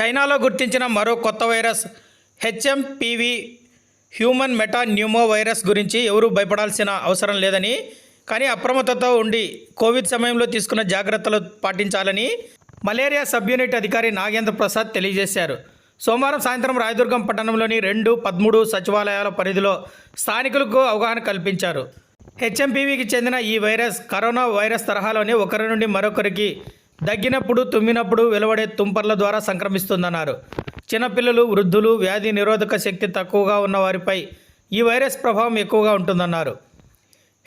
చైనాలో గుర్తించిన మరో కొత్త virus H M P V human metapneumovirus గురించి ఎవరూ భయపడాల్సిన అవసరం లేదని కానీ అప్రమత్తతో ఉండి కోవిడ్ సమయంలో తీసుకున్న జాగ్రత్తలు పాటించాలని మలేరియా సబ్ యూనిట్ అధికారి నాగేంద్ర ప్రసాద్ తెలియజేశారు. సోమవారం సాయంత్రం రాయదుర్గం పట్టణంలోని రెండు పదమూడు సచివాలయాల పరిధిలో స్థానికులకు అవగాహన కల్పించారు. హెచ్ఎంపీవీకి చెందిన ఈ వైరస్ కరోనా వైరస్ తరహాలోనే ఒకరి నుండి మరొకరికి దగ్గినప్పుడు తుమ్మినప్పుడు వెలువడే తుంపర్ల ద్వారా సంక్రమిస్తుందన్నారు. చిన్నపిల్లలు వృద్ధులు వ్యాధి నిరోధక శక్తి తక్కువగా ఉన్న వారిపై ఈ వైరస్ ప్రభావం ఎక్కువగా ఉంటుందన్నారు.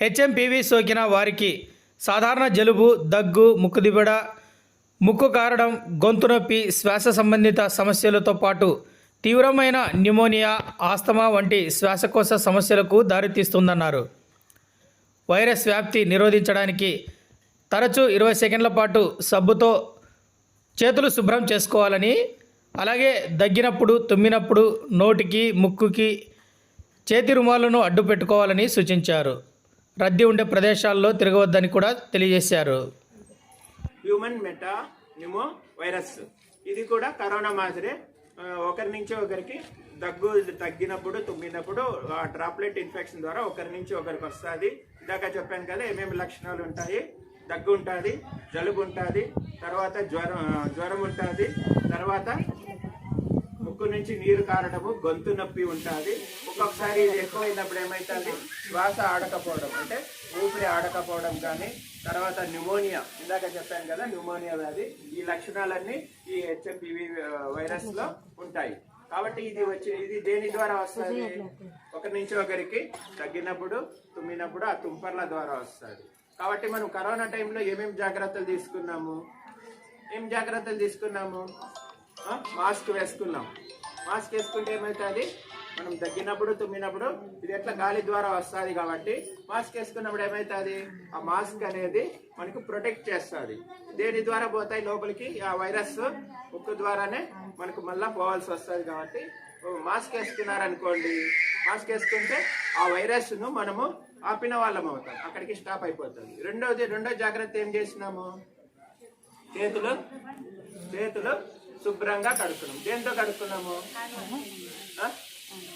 హెచ్ఎంపివి సోకిన వారికి సాధారణ జలుబు దగ్గు ముక్కుదిబడ ముక్కు కారడం గొంతు నొప్పి శ్వాస సంబంధిత సమస్యలతో పాటు తీవ్రమైన న్యూమోనియా ఆస్తమా వంటి శ్వాసకోశ సమస్యలకు దారితీస్తుందన్నారు. వైరస్ వ్యాప్తి నిరోధించడానికి తరచూ ఇరవై సెకండ్ల పాటు సబ్బుతో చేతులు శుభ్రం చేసుకోవాలని అలాగే దగ్గినప్పుడు తుమ్మినప్పుడు నోటికి ముక్కుకి చేతి రుమాలను అడ్డు పెట్టుకోవాలని సూచించారు. రద్దీ ఉండే ప్రదేశాల్లో తిరగవద్దని కూడా తెలియజేశారు. Human metapneumovirus. ఇది కూడా కరోనా మాదిరే ఒకరి నుంచి ఒకరికి దగ్గు తగ్గినప్పుడు తుమ్మినప్పుడు ఆ డ్రాప్లెట్ ఇన్ఫెక్షన్ ద్వారా ఒకరి నుంచి ఒకరికి వస్తుంది. ఇందాక చెప్పాను కదా ఏమేమి లక్షణాలు ఉంటాయి? దగ్గు ఉంటుంది జలుబు ఉంటుంది తర్వాత జ్వరం జ్వరం ఉంటుంది తర్వాత ముక్కు నుంచి నీరు కారడము గొంతు నొప్పి ఉంటుంది. ఒక్కొక్కసారి ఇది ఎక్కువైనప్పుడు ఏమవుతుంది శ్వాస ఆడకపోవడం అంటే ఊపిరి ఆడకపోవడం కానీ తర్వాత న్యూమోనియా ఇందాక చెప్పాను కదా న్యూమోనియా వ్యాధి ఈ లక్షణాలన్నీ ఈ హెచ్ఎంపివి వైరస్లో ఉంటాయి. కాబట్టి ఇది వచ్చి ఇది దేని ద్వారా వస్తుంది? ఒకరి నుంచి ఒకరికి తగ్గినప్పుడు తుమ్మినప్పుడు ఆ తుంపర్ల ద్వారా వస్తుంది. కాబట్టి మనం కరోనా టైంలో ఏమేమి జాగ్రత్తలు తీసుకున్నాము? ఏం జాగ్రత్తలు తీసుకున్నాము? మాస్క్ వేసుకున్నాం. మాస్క్ వేసుకుంటే ఏమవుతుంది? మనం తగ్గినప్పుడు తుమ్మినప్పుడు ఇది ఎట్లా గాలి ద్వారా వస్తుంది కాబట్టి మాస్క్ వేసుకున్నప్పుడు ఏమవుతుంది ఆ మాస్క్ అనేది మనకు ప్రొటెక్ట్ చేస్తుంది. దేని ద్వారా పోతాయి? లోపలికి ఆ వైరస్ ముక్కు ద్వారానే మనకు మళ్ళీ పోవాల్సి వస్తుంది కాబట్టి మాస్క్ వేసుకున్నారనుకోండి మాస్క్ వేసుకుంటే ఆ వైరస్ను మనము ఆపిన వాళ్ళం అవుతాం. అక్కడికి స్టాప్ అయిపోతుంది. రెండోది రెండో జాగ్రత్త ఏం చేసినాము చేతులు చేతులు శుభ్రంగా కడుక్కున్నాం. దేంతో కడుక్కున్నాము?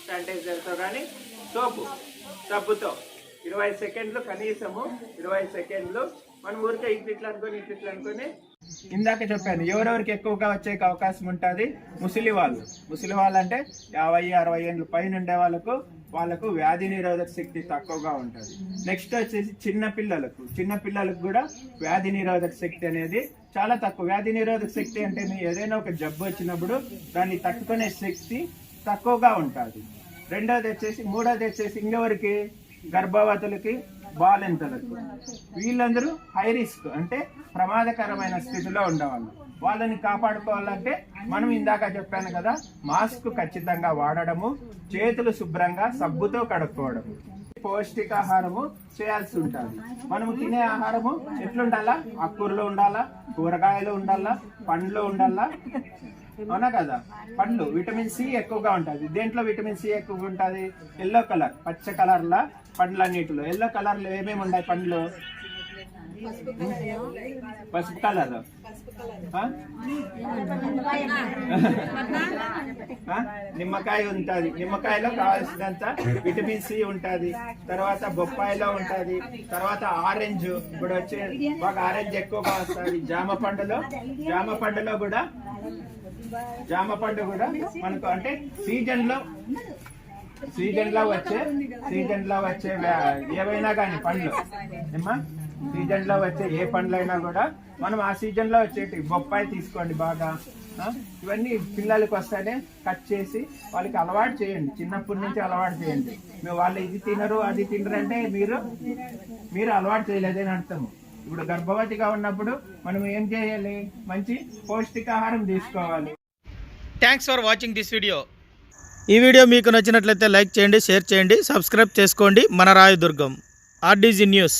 శానిటైజర్తో కానీ సోపు సబ్బుతో. ఇరవై సెకండ్లు కనీసము ఇరవై సెకండ్లు. మనం ఊరికే ఇట్లా ఇట్లా అనుకొని ఇట్లా అనుకుని. అనుకొని ఇందాక చెప్పాను ఎవరెవరికి ఎక్కువగా వచ్చే అవకాశం ఉంటుంది? ముసలి వాళ్ళు. ముసలి వాళ్ళు అంటే యాభై అరవై ఏళ్ళు పైన ఉండే వాళ్ళకు వాళ్ళకు వ్యాధి నిరోధక శక్తి తక్కువగా ఉంటుంది. నెక్స్ట్ వచ్చేసి చిన్న పిల్లలకు. చిన్న పిల్లలకు కూడా వ్యాధి నిరోధక శక్తి అనేది చాలా తక్కువ. వ్యాధి నిరోధక శక్తి అంటే ఏదైనా ఒక జబ్బు వచ్చినప్పుడు దాన్ని తట్టుకునే శక్తి తక్కువగా ఉంటుంది. రెండోది వచ్చేసి మూడోది వచ్చేసి ఇంకెవరికి? గర్భవతులకి బాలింతలకు. వీళ్ళందరూ హై రిస్క్ అంటే ప్రమాదకరమైన స్థితిలో ఉండేవాళ్ళు. వాళ్ళని కాపాడుకోవాలంటే మనం ఇందాక చెప్పాను కదా మాస్క్ ఖచ్చితంగా వాడడము చేతులు శుభ్రంగా సబ్బుతో కడుక్కోవడము. పౌష్టికాహారము చేయాల్సి ఉంటుంది. మనము తినే ఆహారము ఎట్లుండాలా? అక్కూరలో ఉండాలా? కూరగాయలు ఉండాలా? పండ్లు ఉండాలా? అవునా కదా? పండ్లు విటమిన్ సి ఎక్కువగా ఉంటుంది. దేంట్లో విటమిన్ సి ఎక్కువగా ఉంటుంది? ఎల్లో కలర్ పచ్చ కలర్ల పండ్లన్నిటిలో. ఎల్లో కలర్లో ఏమేమి ఉన్నాయి పండ్లు? పసుపు కలర్ నిమ్మకాయ ఉంటది. నిమ్మకాయలో కావాల్సినంత విటమిన్ సి ఉంటది. తర్వాత బొప్పాయిలో ఉంటది. తర్వాత ఆరెంజ్ ఇప్పుడు వచ్చే ఒక ఆరెంజ్ ఎక్కువగా వస్తుంది జామ పండులో జామ పండులో కూడా జామ పండు కూడా మనకు అంటే సీజన్లో సీజన్లో వచ్చే సీజన్లో వచ్చే ఏవైనా కానీ పండ్లు. ఏమ్మా? సీజన్లో వచ్చే ఏ పండ్లైనా కూడా మనం ఆ సీజన్లో వచ్చేటి బొప్పాయి తీసుకోండి బాగా. ఇవన్నీ పిల్లలకి వస్తేనే కట్ చేసి వాళ్ళకి అలవాటు చేయండి. చిన్నప్పటి నుంచి అలవాటు చేయండి. మేము వాళ్ళు ఇది తినరు అది తినరు అంటే మీరు మీరు అలవాటు చేయలేదని అర్థము. ఇప్పుడు గర్భవతిగా ఉన్నప్పుడు మనం ఏం చేయాలి? మంచి పౌష్టికాహారం తీసుకోవాలి. Thanks for watching this video ఈ వీడియో మీకు నచ్చినట్లయితే లైక్ చేయండి షేర్ చేయండి సబ్స్క్రైబ్ చేసుకోండి. మన Rayadurgam R D G news.